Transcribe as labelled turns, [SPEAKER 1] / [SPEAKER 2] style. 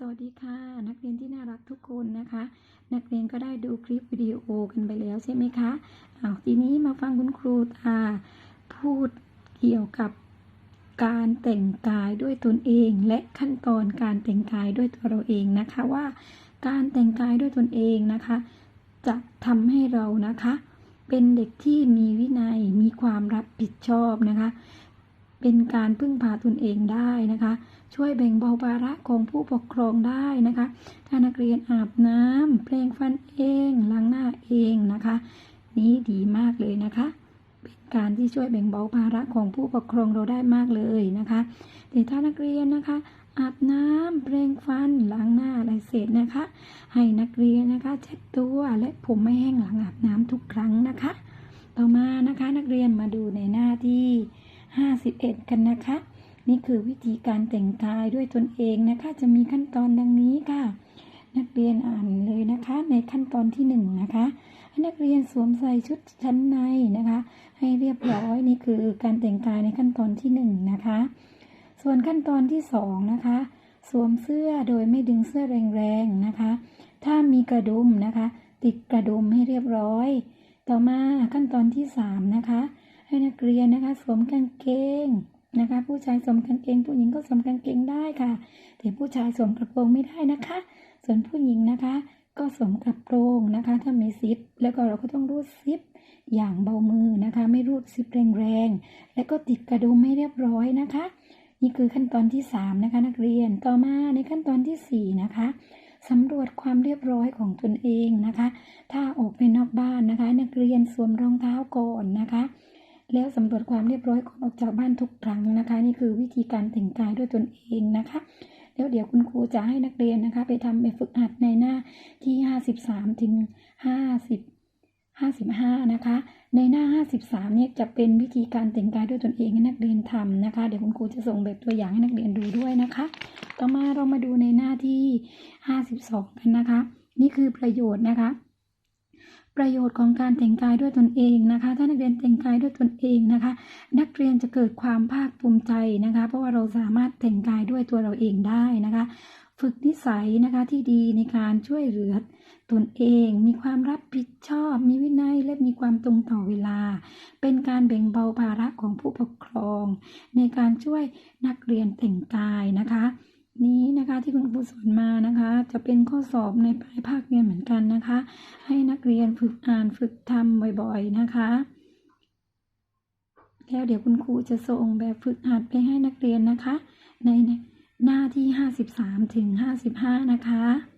[SPEAKER 1] สวัสดีค่ะ นักเรียนที่น่ารักทุกคนนะคะ นักเรียนก็ได้ดูคลิปวิดีโอกันไปแล้วใช่ไหมคะอ้าทีนี้มาฟังคุณครูตาพูดเกี่ยวกับการแต่งกายด้วยตนเอง และขั้นตอนการแต่งกายด้วยตัวเราเองนะคะว่า การแต่งกายด้วยตนเองนะคะ จะทำให้เรานะคะ เป็นเด็กที่มีวินัยมีความรับผิดชอบนะคะ เป็นการพึ่งพาตนเองได้นะคะ ช่วยแบ่งเบาภาระของผู้ปกครองได้นะคะถ้านักเรียนอาบน้ำแปรงฟันเองล้างหน้าเองนะคะ นี้ดีมากเลยนะคะเป็นการที่ช่วยแบ่งเบาภาระของผู้ปกครองเราได้มากเลยนะคะแต่ถ้านักเรียนนะคะ อาบน้ำแปรงฟันล้างหน้าอะไรเสร็จนะคะ ให้นักเรียนนะคะเช็ดตัวและผมไม่แห้งหลังอาบน้ำทุกครั้งนะคะ ต่อมานะคะนักเรียนมาดูในหน้าที่ 51 กันนะคะ นี่คือวิธีการแต่งกายด้วยตนเองนะคะ จะมีขั้นตอนดังนี้ค่ะ นักเรียนอ่านเลยนะคะ ในขั้นตอนที่หนึ่งนะคะให้นักเรียนสวมใส่ชุดชั้นในนะคะ ให้เรียบร้อยนี่คือการแต่งกายในขั้นตอนที่หนึ่งนะคะ ส่วนขั้นตอนที่สองนะคะ สวมเสื้อโดยไม่ดึงเสื้อแรงๆนะคะ ถ้ามีกระดุมนะคะ ติดกระดุมให้เรียบร้อย ต่อมาขั้นตอนที่สามนะคะ ให้นักเรียนนะคะ สวมกางเกงนะคะ ผู้ชายสวมกางเกง ผู้หญิงก็สวมกางเกงได้ค่ะ แต่ผู้ชายสวมกระโปรงไม่ได้นะคะ ส่วนผู้หญิงนะคะ ก็สวมกระโปรงนะคะ ถ้ามีซิป แล้วก็เราก็ต้องรูดซิปอย่างเบามือนะคะ ไม่รูดซิปแรงๆแล้วก็ติดกระดุมให้เรียบร้อยนะคะ นี่คือขั้นตอนที่ 3 นะคะ นักเรียนต่อมาในขั้นตอนทีสี่ 4 นะคะสำรวจความเรียบร้อยของตนเองนะคะ ถ้าออกไปนอกบ้านนะคะ นักเรียนสวมรองเท้าก่อนนะคะ แล้วสำรวจความเรียบร้อยก่อนออกจากบ้านทุกครั้งนะคะ นี่คือวิธีการแต่งกายด้วยตนเองนะคะแล้วเดี๋ยวคุณครูจะให้นักเรียนนะคะ ไปทำแบบฝึกหัดในหน้าที่ 53 ถึง 50 55 นะคะ ในหน้า 53 เนี่ยจะเป็นวิธีการแต่งกายด้วยตนเองให้นักเรียนทำนะคะ เดี๋ยวคุณครูจะส่งแบบตัวอย่างให้นักเรียนดูด้วยนะคะ ต่อมาเรามาดูในหน้าที่ 52 กันนะคะ นี่คือประโยชน์นะคะ ประโยชน์ของการแต่งกายด้วยตนเองนะคะ ถ้านักเรียนแต่งกายด้วยตนเองนะคะ นักเรียนจะเกิดความภาคภูมิใจนะคะ เพราะว่าเราสามารถแต่งกายด้วยตัวเราเองได้นะคะ ฝึกนิสัยนะคะที่ดีในการช่วยเหลือตนเอง มีความรับผิดชอบ มีวินัยและมีความตรงต่อเวลา เป็นการแบ่งเบาภาระของผู้ปกครอง ในการช่วยนักเรียนแต่งกายนะคะ นี้นะคะที่คุณครูสอนมานะคะ จะเป็นข้อสอบในปลายภาคเรียนเหมือนกันนะคะ ให้นักเรียนฝึกอ่านฝึกทำบ่อยๆนะคะแล้วเดี๋ยวคุณครูจะส่งแบบฝึกหัดไปให้นักเรียนนะคะ ในหน้าที่ 53ถึง55 นะคะ